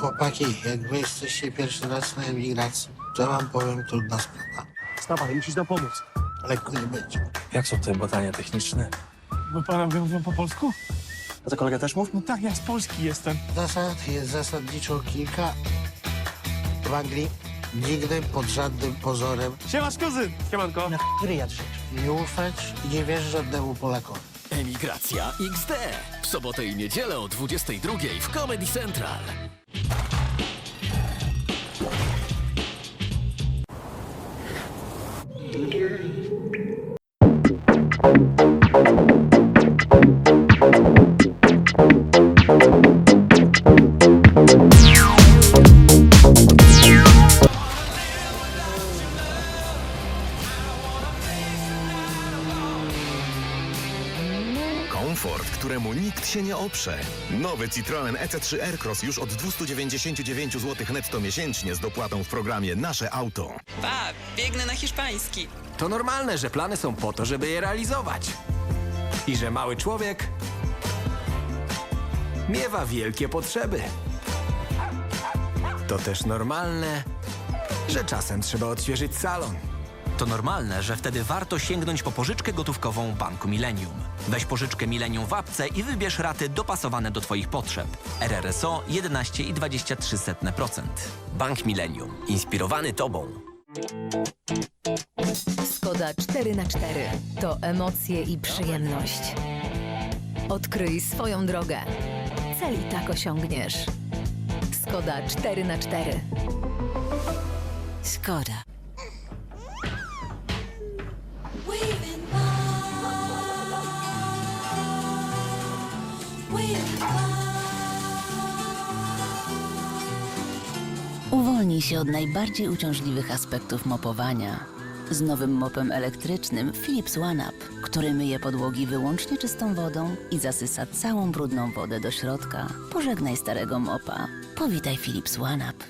Chłopaki, jak wy jesteście pierwszy raz na emigracji, to wam powiem trudna sprawa. Wstawaj, musisz nam pomóc. Lekko nie będzie. Jak są te badania techniczne? Bo pana mówią po polsku? A to kolega też mów? No tak, ja z Polski jestem. Zasad jest zasadniczo kilka. W Anglii nigdy pod żadnym pozorem Siemasz kuzyn! Siemanko. nie ufać i nie wierzyć żadnemu Polakowi. Emigracja XD. W sobotę i niedzielę o 22 w Comedy Central. here. Komfort, któremu nikt się nie oprze. Nowy Citroen EC3 Aircross już od 299 zł netto miesięcznie z dopłatą w programie Nasze Auto. Pa, biegnę na hiszpański. To normalne, że plany są po to, żeby je realizować. I że mały człowiek miewa wielkie potrzeby. To też normalne, że czasem trzeba odświeżyć salon. To normalne, że wtedy warto sięgnąć po pożyczkę gotówkową Banku Millennium. Weź pożyczkę Millennium w apce i wybierz raty dopasowane do Twoich potrzeb. RRSO 11,23%. Bank Millennium. Inspirowany Tobą. Skoda 4 na 4 to emocje i przyjemność. Odkryj swoją drogę. Cel i tak osiągniesz. Skoda 4 na 4 Skoda. Uwolnij się od najbardziej uciążliwych aspektów mopowania z nowym mopem elektrycznym Philips OneUp, który myje podłogi wyłącznie czystą wodą i zasysa całą brudną wodę do środka. Pożegnaj starego mopa. Powitaj Philips OneUp.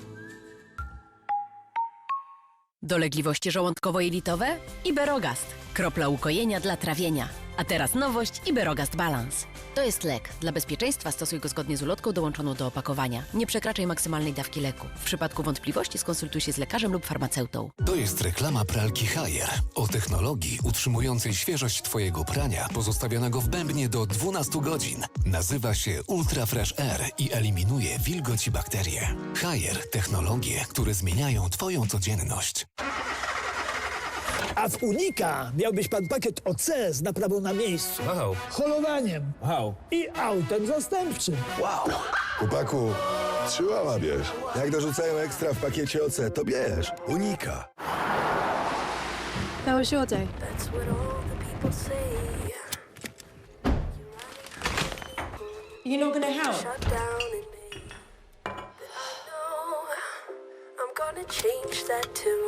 Dolegliwości żołądkowo-jelitowe? Iberogast. Kropla ukojenia dla trawienia. A teraz nowość Iberogast Balance. To jest lek. Dla bezpieczeństwa stosuj go zgodnie z ulotką dołączoną do opakowania. Nie przekraczaj maksymalnej dawki leku. W przypadku wątpliwości skonsultuj się z lekarzem lub farmaceutą. To jest reklama pralki Haier o technologii utrzymującej świeżość Twojego prania pozostawionego w bębnie do 12 godzin. Nazywa się Ultra Fresh Air i eliminuje wilgoć i bakterie. Haier technologie, które zmieniają Twoją codzienność. A w Unika miałbyś pan pakiet OC z naprawą na miejscu, Wow. holowaniem Wow. i autem zastępczym. Chłopaku, trzymała bierz. Jak dorzucają ekstra w pakiecie OC, to bierz. Unika. How was your day? You're not gonna help? I'm gonna change that tune.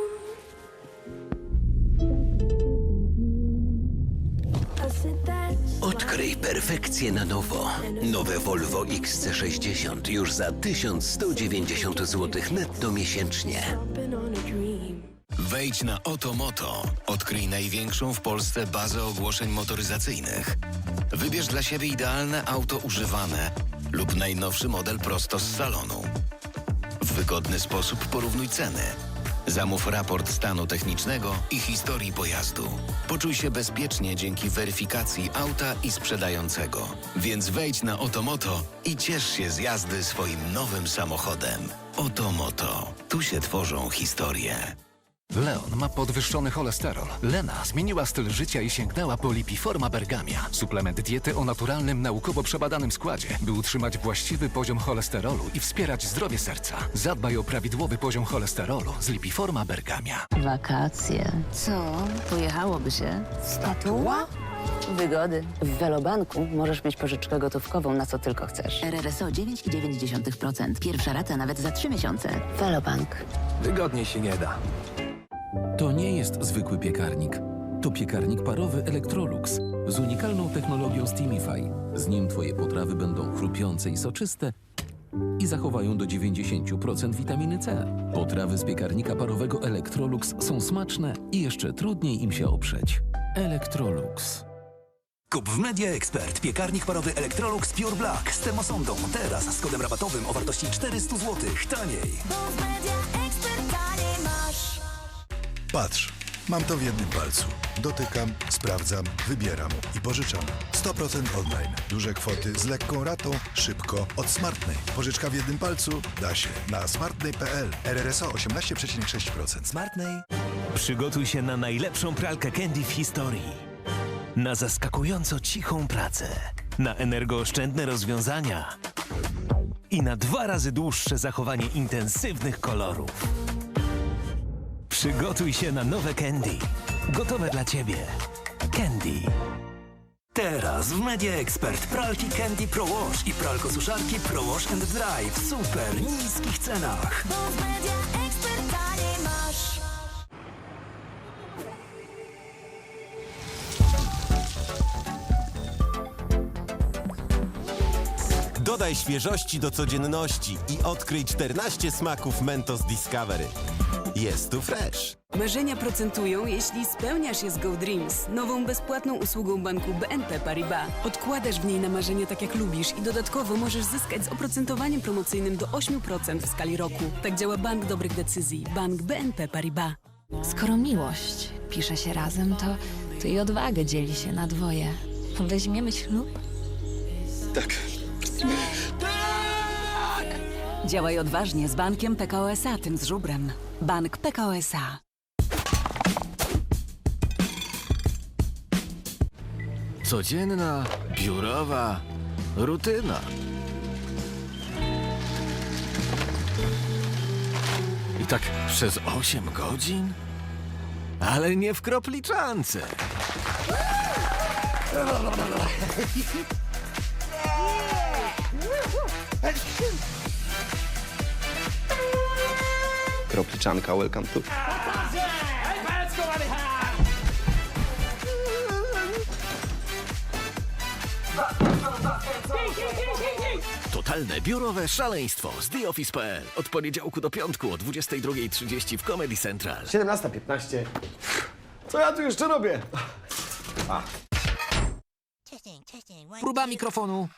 Perfekcję na nowo. Nowe Volvo XC60 już za 1190 zł netto miesięcznie. Wejdź na Otomoto. Odkryj największą w Polsce bazę ogłoszeń motoryzacyjnych. Wybierz dla siebie idealne auto używane lub najnowszy model prosto z salonu. W wygodny sposób porównuj ceny. Zamów raport stanu technicznego i historii pojazdu. Poczuj się bezpiecznie dzięki weryfikacji auta i sprzedającego. Więc wejdź na Otomoto i ciesz się z jazdy swoim nowym samochodem. Otomoto. Tu się tworzą historie. Leon ma podwyższony cholesterol. Lena zmieniła styl życia i sięgnęła po Lipiforma Bergamia. Suplement diety o naturalnym, naukowo przebadanym składzie, by utrzymać właściwy poziom cholesterolu i wspierać zdrowie serca. Zadbaj o prawidłowy poziom cholesterolu z Lipiforma Bergamia. Wakacje. Co? Pojechałoby się? Statua? Wygody. W Velobanku możesz mieć pożyczkę gotówkową na co tylko chcesz. RRSO 9,9%. Pierwsza rata nawet za 3 miesiące. Velobank. Wygodniej się nie da. To nie jest zwykły piekarnik. To piekarnik parowy Electrolux z unikalną technologią Steamify. Z nim Twoje potrawy będą chrupiące i soczyste i zachowają do 90% witaminy C. Potrawy z piekarnika parowego Electrolux są smaczne i jeszcze trudniej im się oprzeć. Electrolux. Kup w Media Expert piekarnik parowy Electrolux Pure Black z termosondą. Teraz z kodem rabatowym o wartości 400 zł. Taniej. Patrz, mam to w jednym palcu. Dotykam, sprawdzam, wybieram i pożyczam. 100% online. Duże kwoty z lekką ratą, szybko, od Smartnej. Pożyczka w jednym palcu da się. Na smartnej.pl. RRSO 18,6%. Smartnej. Przygotuj się na najlepszą pralkę Candy w historii. Na zaskakująco cichą pracę. Na energooszczędne rozwiązania. I na dwa razy dłuższe zachowanie intensywnych kolorów. Przygotuj się na nowe Candy. Gotowe dla Ciebie. Candy. Teraz w Media Expert pralki Candy Pro Wash i pralko-suszarki Pro Wash and Dry w super niskich cenach. Dodaj świeżości do codzienności i odkryj 14 smaków Mentos Discovery. Jest tu fresh. Marzenia procentują, jeśli spełniasz je z Go Dreams, nową bezpłatną usługą banku BNP Paribas. Odkładasz w niej na marzenia tak jak lubisz i dodatkowo możesz zyskać z oprocentowaniem promocyjnym do 8% w skali roku. Tak działa Bank Dobrych Decyzji. Bank BNP Paribas. Skoro miłość pisze się razem, to, to i odwagę dzieli się na dwoje. Weźmiemy ślub? Tak. Działaj odważnie z bankiem PKO SA, tym z żubrem. Bank PKO SA. Codzienna, biurowa rutyna. I tak przez 8 godzin? Ale nie w kropliczance. Kropliczanka, welcome to. Totalne biurowe szaleństwo z TheOffice.pl. Od poniedziałku do piątku o 22.30 w Comedy Central. 17.15. Co ja tu jeszcze robię? Próba mikrofonu.